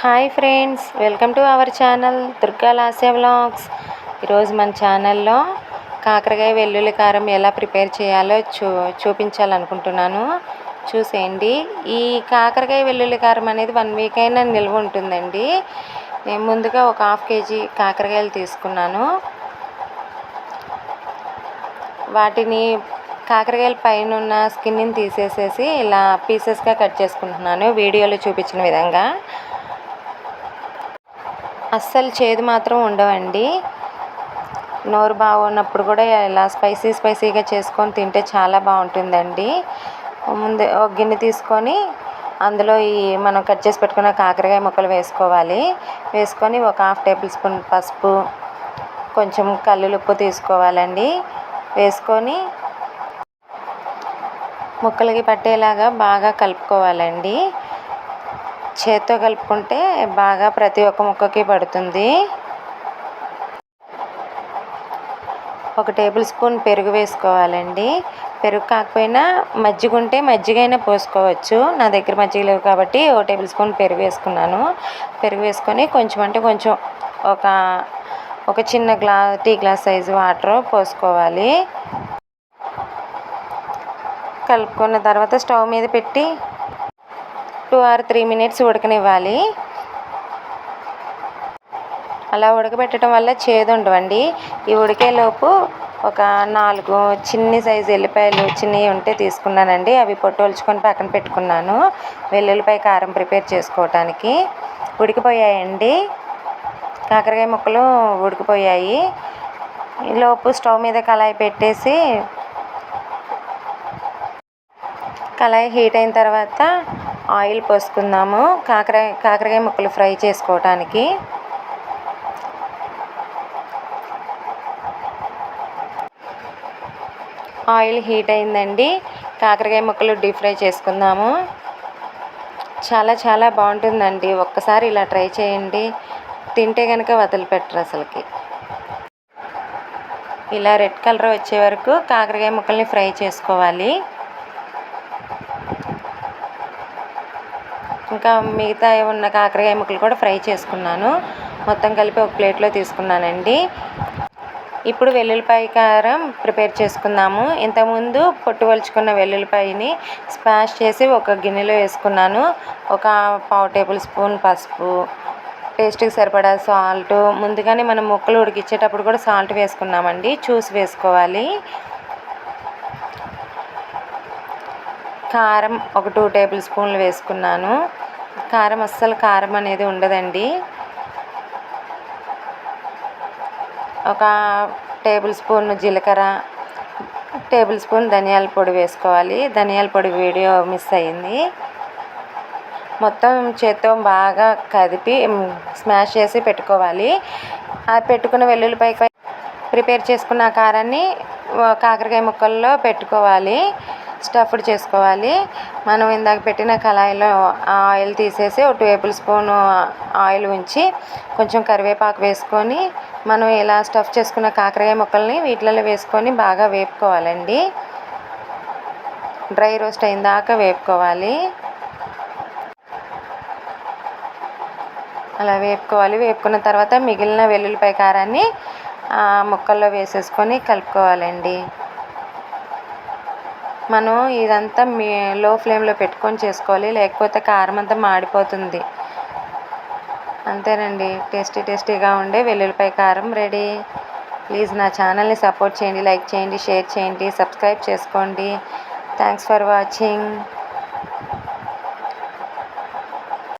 Hi friends welcome to our channel Durga Lasya vlogs. ఈరోజు మన ఛానల్లో కాకరకాయ వెల్లుల్లి కారం ఎలా ప్రిపేర్ చేయాలో చూ చూపించాలనుకుంటున్నాను. చూసేయండి. ఈ కాకరకాయ వెల్లుల్లి కారం అనేది వన్ వీక్ అయినా నిల్వ ఉంటుందండి. నేను ముందుగా ఒక హాఫ్ కేజీ కాకరకాయలు తీసుకున్నాను. వాటిని కాకరకాయల పైన ఉన్న స్కిన్ని తీసేసేసి ఇలా పీసెస్గా కట్ చేసుకుంటున్నాను. వీడియోలో చూపించిన విధంగా. అస్సలు చేదు మాత్రం ఉండవండి. నోరు బాగున్నప్పుడు కూడా ఇలా స్పైసీ స్పైసీగా చేసుకొని తింటే చాలా బాగుంటుందండి. ముందు ఒక గిన్నె తీసుకొని అందులో ఈ మనం కట్ చేసి పెట్టుకున్న కాకరకాయ ముక్కలు వేసుకోవాలి. వేసుకొని ఒక హాఫ్ టేబుల్ స్పూన్ పసుపు కొంచెం కల్లులుప్పు తీసుకోవాలండి. వేసుకొని ముక్కలకి పట్టేలాగా బాగా కలుపుకోవాలండి. చేత్తో కలుపుకుంటే బాగా ప్రతి ఒక్క ముక్కకి పడుతుంది. ఒక టేబుల్ స్పూన్ పెరుగు వేసుకోవాలండి. పెరుగు కాకపోయినా మజ్జిగ ఉంటే మజ్జిగ అయినా పోసుకోవచ్చు. నా దగ్గర మజ్జిగ లేవు కాబట్టి ఒక టేబుల్ స్పూన్ పెరుగు వేసుకున్నాను. పెరుగు వేసుకొని కొంచెం అంటే కొంచెం ఒక ఒక చిన్న గ్లా టీ గ్లాస్ సైజు వాటర్ పోసుకోవాలి. కలుపుకున్న తర్వాత స్టవ్ మీద పెట్టి టూ ఆర్ త్రీ మినిట్స్ ఉడకనివ్వాలి. అలా ఉడకబెట్టడం వల్ల చేదు ఉండవండి. ఈ ఉడికేలోపు ఒక నాలుగు చిన్ని సైజు ఎల్లిపాయలు చిన్నవి ఉంటే తీసుకున్నానండి. అవి పొట్టొల్చుకొని పక్కన పెట్టుకున్నాను. వెల్లుల్లిపాయ కారం ప్రిపేర్ చేసుకోవటానికి ఉడికిపోయాయండి. కాకరకాయ ముక్కలు ఉడికిపోయాయి. లోపు స్టవ్ మీద కళాయి పెట్టేసి కళాయి హీట్ అయిన తర్వాత ఆయిల్ పోసుకుందాము. కాకరకాయ కాకరకాయ ముక్కలు ఫ్రై చేసుకోవటానికి. ఆయిల్ హీట్ అయిందండి. కాకరకాయ ముక్కలు డీప్ ఫ్రై చేసుకుందాము. చాలా చాలా బాగుంటుందండి. ఒక్కసారి ఇలా ట్రై చేయండి. తింటే కనుక వదిలిపెట్టరు అసలుకి. ఇలా రెడ్ కలర్ వచ్చే వరకు కాకరకాయ ముక్కల్ని ఫ్రై చేసుకోవాలి. ఇంకా మిగతా ఉన్న కాకరకాయ ముక్కలు కూడా ఫ్రై చేసుకున్నాను. మొత్తం కలిపి ఒక ప్లేట్లో తీసుకున్నానండి. ఇప్పుడు వెల్లుల్లిపాయ కారం ప్రిపేర్ చేసుకుందాము. ఇంతకుముందు పొట్టు వలుచుకున్న వెల్లుల్లిపాయని స్పాష్ చేసి ఒక గిన్నెలో వేసుకున్నాను. ఒక పావు టేబుల్ స్పూన్ పసుపు టేస్ట్కి సరిపడా సాల్ట్. ముందుగానే మనం ముక్కలు ఉడికిచ్చేటప్పుడు కూడా సాల్ట్ వేసుకున్నామండి. చూసి వేసుకోవాలి. కారం ఒక టూ టేబుల్ స్పూన్లు వేసుకున్నాను. కారం అస్సలు కారం అనేది ఉండదండి. ఒక టేబుల్ స్పూన్ జీలకర్ర టేబుల్ స్పూన్ ధనియాల పొడి వేసుకోవాలి. ధనియాల పొడి వీడియో మిస్ అయింది మొత్తం చేత్తో బాగా కదిపి స్మాష్ చేసి పెట్టుకోవాలి. అది పెట్టుకున్న వెల్లుల్లిపై ప్రిపేర్ చేసుకున్న కారాన్ని కాకరకాయ ముక్కల్లో పెట్టుకోవాలి. స్టఫ్డ్ చేసుకోవాలి. మనం ఇందాక పెట్టిన కళాయిలో ఆయిల్ తీసేసి ఒక టేబుల్ స్పూన్ ఆయిల్ ఉంచి కొంచెం కరివేపాకు వేసుకొని మనం ఇలా స్టఫ్ చేసుకున్న కాకరకాయ ముక్కల్ని వీటిలలో వేసుకొని బాగా వేపుకోవాలండి. డ్రై రోస్ట్ అయిన దాకా వేపుకోవాలి. అలా వేపుకోవాలి. వేపుకున్న తర్వాత మిగిలిన వెల్లుల్లిపాయ కారాన్ని ముక్కల్లో వేసేసుకొని కలుపుకోవాలండి. మనం ఇదంతా మీ లో ఫ్లేమ్లో పెట్టుకొని చేసుకోవాలి. లేకపోతే కారం అంతా మాడిపోతుంది. అంతేనండి. టేస్టీ టేస్టీగా ఉండే వెల్లుల్లిపాయ కారం రెడీ. ప్లీజ్ నా ఛానల్ని సపోర్ట్ చేయండి లైక్ చేయండి షేర్ చేయండి సబ్స్క్రైబ్ చేసుకోండి. Thanks for watching.